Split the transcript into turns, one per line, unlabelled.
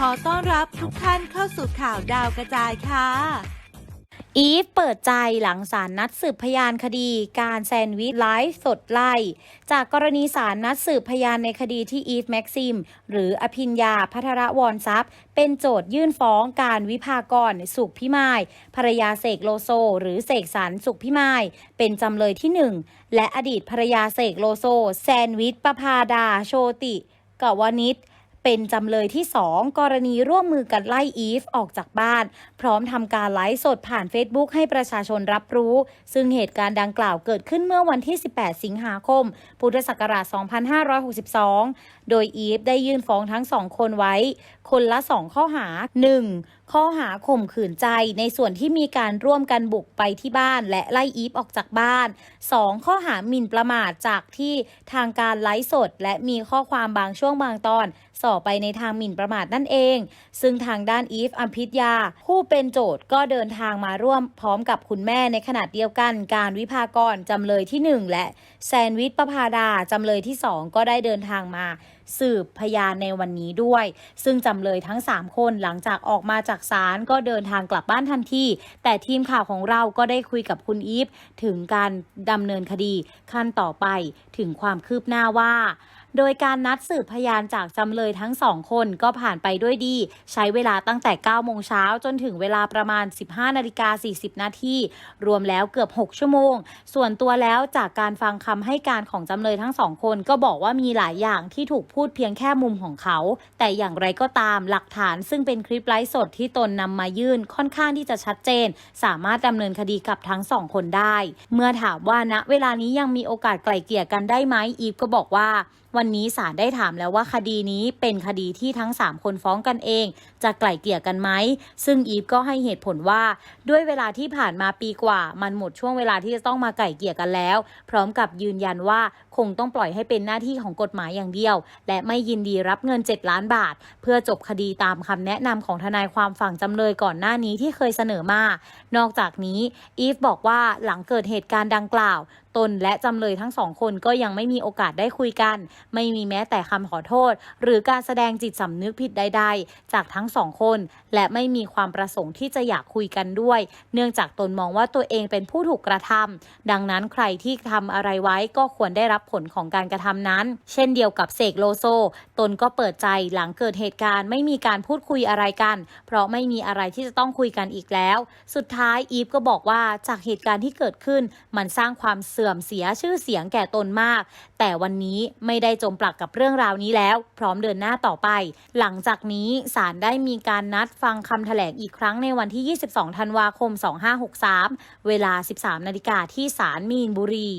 ขอต้อนรับทุกท่านเข้าสู่ข่าวดาวกระจายค่ะ
อีฟเปิดใจหลังศาลนัดสืบพยานคดี การแซนวิชไลฟ์สดไล่ จากกรณีศาลนัดสืบพยานในคดีที่อีฟแม็กซิม หรืออภิญญาพัทรวรทรัพย์ เป็นโจทยื่นฟ้องการวิพากรสุขพิมายภรรยาเสกโลโซ หรือเสกสรรสุขพิมายเป็นจำเลยที่หนึ่งและอดีตภรรยาเสกโลโซ แซนวิชประพาดาโชติกวนิช เป็นจำเลยที่ 2 กรณีร่วมมือกันไล่อีฟออกจากบ้าน พร้อมทำการไลฟ์สดผ่าน Facebook ให้ประชาชนรับรู้ ซึ่งเหตุการณ์ดังกล่าวเกิดขึ้นเมื่อวันที่ 18 สิงหาคม พุทธศักราช 2562 โดยอีฟได้ยื่นฟ้องทั้งสองคนไว้ คนละ 2 ข้อหา 1. ข้อหาข่มขืนใจในส่วนที่มีการร่วมกันบุกไปที่บ้านและไล่อีฟออกจากบ้าน 2. ข้อหาหมิ่นประมาทจากที่ทางการไลฟ์สด และมีข้อความบางช่วงบางตอนส่อไปในทางหมิ่นประมาทนั่นเอง ซึ่งทางด้านอีฟอัมพิทยา ผู้เป็นโจทย์ก็เดินทางมาร่วมพร้อมกับคุณแม่ในขณะเดียวกัน การวิพากรจำเลยที่ 1 และแซนวิชประพาดาจำเลยที่ 2 ก็ได้เดินทางมา สืบพยานในวันนี้ด้วย ซึ่งจำเลยทั้ง 3 คนหลังจากออกมาจากศาลก็เดินทางกลับบ้านทันทีแต่ทีมข่าวของเราก็ได้คุยกับคุณอีฟถึงการดำเนินคดีขั้นต่อไปถึงความคืบหน้าว่า โดยการนัดสืบพยานจากจำเลยทั้งสองคนก็ผ่านไปด้วยดี ใช้เวลาตั้งแต่ 9 โมงเช้าจนถึงเวลาประมาณ 15 นาฬิกา 40 นาที รวมแล้วเกือบ 6 ชั่วโมง ส่วนตัวแล้วจากการฟังคำให้การของจำเลยทั้งสองคนก็บอกว่ามีหลายอย่างที่ถูกพูดเพียงแค่มุมของเขา แต่อย่างไรก็ตามหลักฐานซึ่งเป็นคลิปไลฟ์สดที่ตนนำมายื่นค่อนข้างที่จะชัดเจน สามารถดำเนินคดีกับทั้งสองคนได้ เมื่อถามว่าณเวลานี้ยังมีโอกาสไกล่เกลี่ยกันได้ไหมอีฟก็บอกว่า วันนี้ศาลได้ถามแล้วว่าคดีนี้เป็นคดีที่ทั้ง 3 คนฟ้องกันเอง จะไกล่เกลี่ยกันไหม ซึ่งอีฟก็ให้เหตุผลว่า ด้วยเวลาที่ผ่านมาปีกว่า มันหมดช่วงเวลาที่จะต้องมาไกล่เกลี่ยกันแล้ว พร้อมกับยืนยันว่าคงต้องปล่อยให้เป็นหน้าที่ของกฎหมายอย่างเดียว และไม่ยินดีรับเงิน 7 ล้านบาท เพื่อจบคดีตามคำแนะนำของทนายความฝั่งจำเลยก่อนหน้านี้ที่เคยเสนอมา นอกจากนี้อีฟบอกว่าหลังเกิดเหตุการณ์ดังกล่าว ตนและจำเลยทั้งสองคนก็ยังไม่มีโอกาสได้คุยกันไม่มีแม้แต่คำขอโทษ หรือการแสดงจิตสำนึกผิดใด ๆ จากทั้งสองคน และไม่มีความประสงค์ที่จะอยากคุยกันด้วย เนื่องจากตนมองว่าตัวเองเป็นผู้ถูกกระทำดังนั้นใครที่ทำอะไรไว้ก็ควรได้รับผลของการกระทำนั้น เช่นเดียวกับเสกโลโซ ตนก็เปิดใจหลังเกิดเหตุการณ์ไม่มีการพูดคุยอะไรกัน เพราะไม่มีอะไรที่จะต้องคุยกันอีกแล้ว สุดท้ายอีฟก็บอกว่าจากเหตุการณ์ที่เกิดขึ้น มันสร้างความเสื่อมเสียชื่อเสียงแก่ตนมาก แต่วันนี้ไม่ได้จมปลักกับเรื่องราวนี้แล้ว พร้อมเดินหน้าต่อไป หลังจากนี้ศาลได้มีการนัดฟังคำแถลงอีกครั้งในวันที่ 22 ธันวาคม 2563 เวลา 13 นาฬิกาที่ศาลมีนบุรี